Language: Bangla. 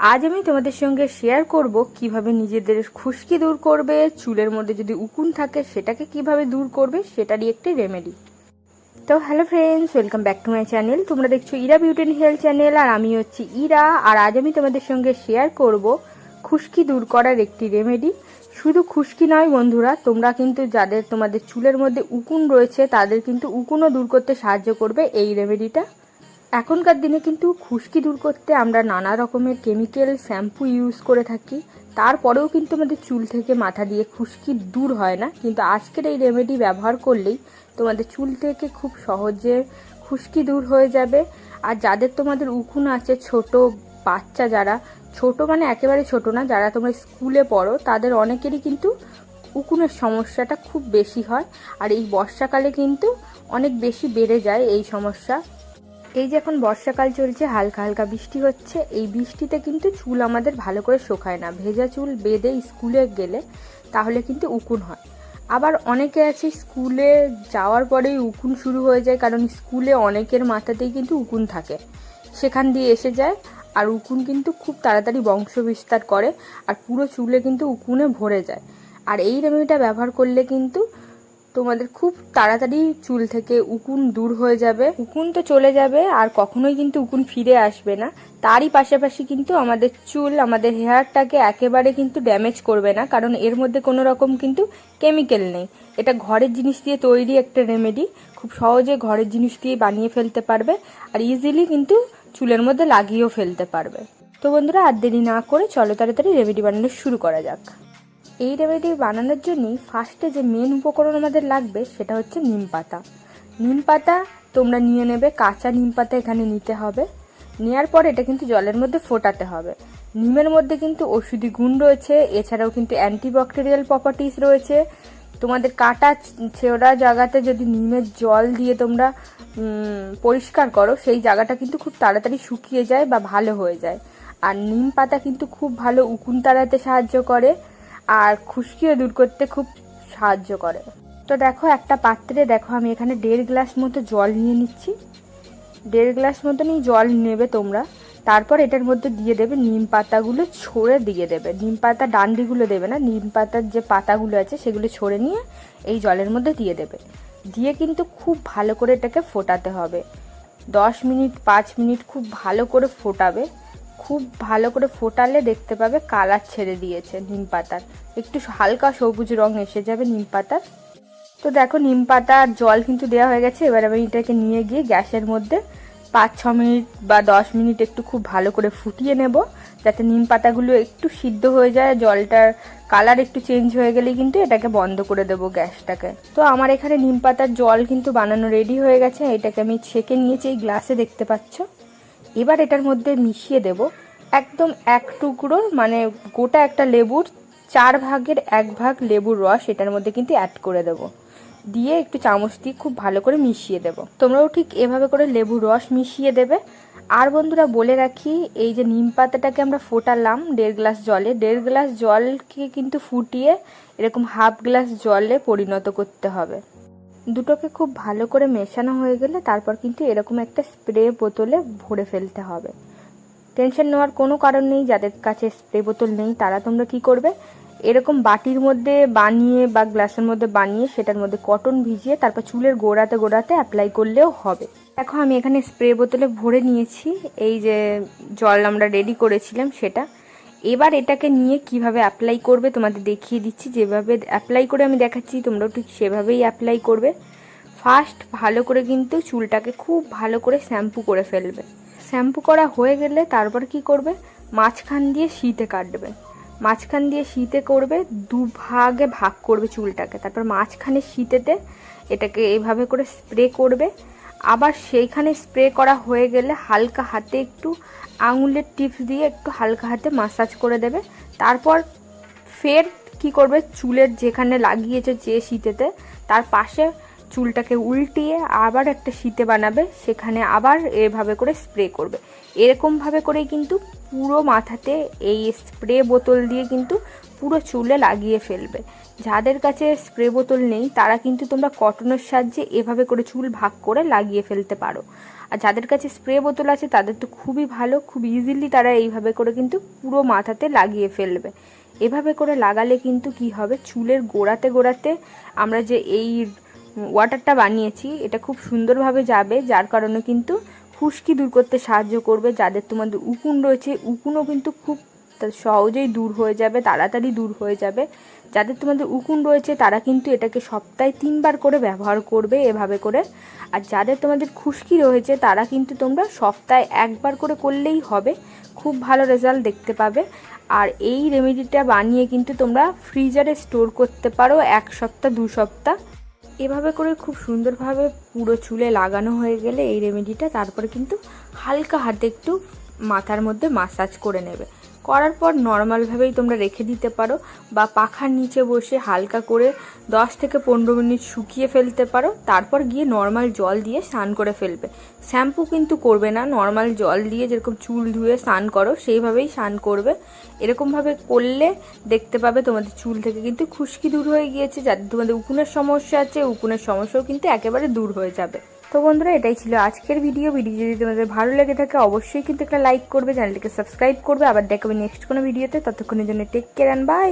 আজ আমি তোমাদের সঙ্গে শেয়ার করব কীভাবে নিজেদের খুশকি দূর করবে, চুলের মধ্যে যদি উকুন থাকে সেটাকে কীভাবে দূর করবে সেটারই একটি রেমেডি তো hello friends welcome back to my channel তোমরা দেখছ Ira beauty and health channel আর আমি হচ্ছি ইরা। আর আজ আমি তোমাদের সঙ্গে শেয়ার করব খুশকি দূর করার একটি রেমেডি শুধু খুশকি নয় বন্ধুরা, তোমরা কিন্তু যাদের তোমাদের চুলের মধ্যে উকুন রয়েছে, তাদের কিন্তু উকুনও দূর করতে সাহায্য করবে এই রেমেডিটা এখনকার দিনে কিন্তু খুশকি দূর করতে আমরা নানা রকমের কেমিক্যাল শ্যাম্পু ইউজ করে থাকি। তারপরেও কিন্তু আমাদের চুল থেকে মাথা দিয়ে খুশকি দূর হয় না। কিন্তু আজকের এই রেমেডি ব্যবহার করলেই তোমাদের চুল থেকে খুব সহজে খুশকি দূর হয়ে যাবে। আর যাদের তোমাদের উকুন আছে, ছোট বাচ্চা যারা, ছোট মানে একেবারে ছোট না, যারা তোমরা স্কুলে পড়ো, তাদের অনেকেরই কিন্তু উকুনের সমস্যাটা খুব বেশি হয়। আর এই বর্ষাকালে কিন্তু অনেক বেশি বেড়ে যায় এই সমস্যা। এই যে এখন বর্ষাকাল চলছে, হালকা হালকা বৃষ্টি হচ্ছে, এই বৃষ্টিতে কিন্তু চুল আমাদের ভালো করে শোকায় না। ভেজা চুল বেঁধে স্কুলে গেলে তাহলে কিন্তু উকুন হয়। আবার অনেকে আছে স্কুলে যাওয়ার পরেই উকুন শুরু হয়ে যায়, কারণ স্কুলে অনেকের মাথাতেই কিন্তু উকুন থাকে। সেখান দিয়ে এসে যায়, আর উকুন কিন্তু খুব তাড়াতাড়ি বংশ বিস্তার করে, আর পুরো চুলে কিন্তু উকুনে ভরে যায়। আর এই রেমেডিটা ব্যবহার করলে কিন্তু তোমাদের খুব তাড়াতাড়ি চুল থেকে উকুন দূর হয়ে যাবে। উকুন তো চলে যাবে, আর কখনোই কিন্তু উকুন ফিরে আসবে না। তারই পাশাপাশি কিন্তু আমাদের চুল, আমাদের হেয়ারটাকে একেবারে কিন্তু ড্যামেজ করবে না, কারণ এর মধ্যে কোনো রকম কিন্তু কেমিক্যাল নেই। এটা ঘরের জিনিস দিয়ে তৈরি একটা রেমেডি, খুব সহজে ঘরের জিনিস দিয়ে বানিয়ে ফেলতে পারবে, আর ইজিলি কিন্তু চুলের মধ্যে লাগিয়েও ফেলতে পারবে। তো বন্ধুরা, আর দেরি না করে চলো তাড়াতাড়ি রেমেডি বানানো শুরু করা যাক। এই রেমেডি বানানোর জন্যই ফার্স্টে যে মেন উপকরণ আমাদের লাগবে সেটা হচ্ছে নিম পাতা। নিম পাতা তোমরা নিয়ে নেবে, কাঁচা নিম পাতা এখানে নিতে হবে। নেওয়ার পর এটা কিন্তু জলের মধ্যে ফোটাতে হবে। নিমের মধ্যে কিন্তু ওষুধি গুণ রয়েছে, এছাড়াও কিন্তু অ্যান্টিব্যাকটেরিয়াল প্রপার্টিস রয়েছে। তোমাদের কাটা ছেঁড়া জায়গাতে যদি নিমের জল দিয়ে তোমরা পরিষ্কার করো, সেই জায়গাটা কিন্তু খুব তাড়াতাড়ি শুকিয়ে যায় বা ভালো হয়ে যায়। আর নিম পাতা কিন্তু খুব ভালো উকুন তাড়াতে সাহায্য করে। আর খুশকিও দূর করতে খুব সাহায্য করে। তো দেখো একটা পাত্রে, দেখো আমি এখানে দেড় গ্লাস মতো জল নিয়ে নিচ্ছি। দেড় গ্লাস মতনই জল নেবে তোমরা। তারপর এটার মধ্যে দিয়ে দেবে নিম পাতাগুলো ছড়ে দিয়ে দেবে। নিম পাতা ডান্ডিগুলো দেবে না, নিম পাতার যে পাতাগুলো আছে সেগুলো ছড়ে নিয়ে এই জলের মধ্যে দিয়ে দেবে। দিয়ে কিন্তু খুব ভালো করে এটাকে ফোটাতে হবে। দশ মিনিট, পাঁচ মিনিট খুব ভালো করে ফোটাবে। খুব ভালো করে ফোটালে দেখতে পাবে কালার ছেড়ে দিয়েছে নিম পাতার। একটু হালকা সবুজ রং এসে যাবে নিম পাতার। তো দেখো নিম পাতার জল কিন্তু দেওয়া হয়ে গেছে, এবার আমি এটাকে নিয়ে গিয়ে গ্যাসের মধ্যে পাঁচ ছ মিনিট বা দশ মিনিট একটু খুব ভালো করে ফুটিয়ে নেব, যাতে নিম পাতাগুলো একটু সিদ্ধ হয়ে যায়, জলটার কালার একটু চেঞ্জ হয়ে গেলে কিন্তু এটাকে বন্ধ করে দেবো গ্যাসটাকে। তো আমার এখানে নিম পাতার জল কিন্তু বানানো রেডি হয়ে গেছে, এটাকে আমি ছেঁকে নিয়েছি, এই গ্লাসে দেখতে পাচ্ছ। এবার এটার মধ্যে মিশিয়ে দেব একদম এক টুকরো মানে গোটা একটা লেবুর চার ভাগের এক ভাগ লেবুর রস এটার মধ্যে কিন্তু অ্যাড করে দেবো। দিয়ে একটু চামচ দিয়ে খুব ভালো করে মিশিয়ে দেবো। তোমরাও ঠিক এভাবে করে লেবুর রস মিশিয়ে দেবে। আর বন্ধুরা বলে রাখি, এই যে নিম পাতাটাকে আমরা ফোটালাম দেড় গ্লাস জলে, দেড় গ্লাস জলকে কিন্তু ফুটিয়ে এরকম হাফ গ্লাস জলে পরিণত করতে হবে। দুটোকে খুব ভালো করে মেশানো হয়ে গেলে তারপর কিন্তু এরকম একটা স্প্রে বোতলে ভরে ফেলতে হবে। টেনশন নেওয়ার কোনো কারণ নেই, যাদের কাছে স্প্রে বোতল নেই তারা তোমরা কি করবে? এরকম বাটির মধ্যে বানিয়ে বা গ্লাসের মধ্যে বানিয়ে সেটার মধ্যে কটন ভিজিয়ে তারপর চুলের গোড়াতে গোড়াতে অ্যাপ্লাই করলেও হবে। দেখো আমি এখানে স্প্রে বোতলে ভরে নিয়েছি, এই যে জল আমরা রেডি করেছিলাম সেটা। এবার এটাকে নিয়ে কীভাবে অ্যাপ্লাই করবে তোমাদের দেখিয়ে দিচ্ছি। যেভাবে অ্যাপ্লাই করে আমি দেখাচ্ছি, তোমরাও ঠিক সেভাবেই অ্যাপ্লাই করবে। ফার্স্ট ভালো করে কিন্তু চুলটাকে খুব ভালো করে শ্যাম্পু করে ফেলবে। শ্যাম্পু করা হয়ে গেলে তারপর কি করবে? মাঝখান দিয়ে শীতে কাটবে। মাঝখান দিয়ে শীতে করবে দু ভাগে ভাগ করবে চুলটাকে। তারপর মাঝখানে শীতেতে এটাকে এভাবে করে স্প্রে করবে। আবার সেইখানে স্প্রে করা হয়ে গেলে হালকা হাতে একটু আঙুলের টিপস দিয়ে একটু হালকা হাতে মাসাজ করে দেবে। তারপর ফের কি করবে? চুলের যেখানে লাগিয়েছে যে শীতেতে, তার পাশে চুলটাকে উল্টিয়ে আবার একটা শীতে বানাবে, সেখানে আবার এভাবে করে স্প্রে করবে। এরকমভাবে করেই কিন্তু পুরো মাথাতে এই স্প্রে বোতল দিয়ে কিন্তু পুরো চুলে লাগিয়ে ফেলবে। যাদের কাছে স্প্রে বোতল নেই, তারা কিন্তু তোমরা কটনের সাহায্যে এভাবে করে চুল ভাগ করে লাগিয়ে ফেলতে পারো। আর যাদের কাছে স্প্রে বোতল আছে, তাদের তো খুবই ভালো, খুব ইজিলি তারা এইভাবে করে কিন্তু পুরো মাথাতে লাগিয়ে ফেলবে। এভাবে করে লাগালে কিন্তু কি হবে? চুলের গোড়াতে গোড়াতে আমরা যে এই ওয়াটারটা বানিয়েছি, এটা খুব সুন্দরভাবে যাবে, যার কারণে কিন্তু খুশকি দূর করতে সাহায্য করবে, যাদের তোমাদের উকুন রয়েছে, উকুনও কিন্তু খুব সহজেই দূর হয়ে যাবে, তাড়াতাড়ি দূর হয়ে যাবে। যাদের তোমাদের উকুন রয়েছে, তারা কিন্তু এটাকে সপ্তাহে তিনবার করে ব্যবহার করবে এভাবে করে। আর যাদের তোমাদের খুশকি রয়েছে, তারা কিন্তু তোমরা সপ্তাহে একবার করে করলেই হবে, খুব ভালো রেজাল্ট দেখতে পাবে। আর এই রেমেডিটা বানিয়ে কিন্তু তোমরা ফ্রিজারে স্টোর করতে পারো, এক সপ্তাহ, দু সপ্তাহ। এভাবে করে খুব সুন্দরভাবে পুরো চুলে লাগানো হয়ে গেলে এই রেমেডিটা তারপরে কিন্তু হালকা হাতে একটু মাথার মধ্যে মাসাজ করে নেবে। করার পর নর্মালভাবেই তোমরা রেখে দিতে পারো বা পাখার নিচে বসে হালকা করে দশ থেকে পনেরো মিনিট শুকিয়ে ফেলতে পারো। তারপর গিয়ে নর্মাল জল দিয়ে স্নান করে ফেলবে। শ্যাম্পু কিন্তু করবে না। নর্মাল জল দিয়ে যেরকম চুল ধুয়ে স্নান করো, সেইভাবেই স্নান করবে। এরকমভাবে করলে দেখতে পাবে তোমাদের চুল থেকে কিন্তু খুশকি দূর হয়ে গিয়েছে। যাতে তোমাদের উকুনের সমস্যা আছে, উকুনের সমস্যাও কিন্তু একেবারে দূর হয়ে যাবে। তো বন্ধুরা, এটাই ছিল আজকের ভিডিও ভিডিও যদি তোমাদের ভালো লেগে থাকে, অবশ্যই কিন্তু একটা লাইক করবে, চ্যানেলটিকে সাবস্ক্রাইব করবে। আবার দেখাবে নেক্সট কোনো ভিডিওতে ততক্ষণের জন্য টেক কেয়ার অ্যান্ড বাই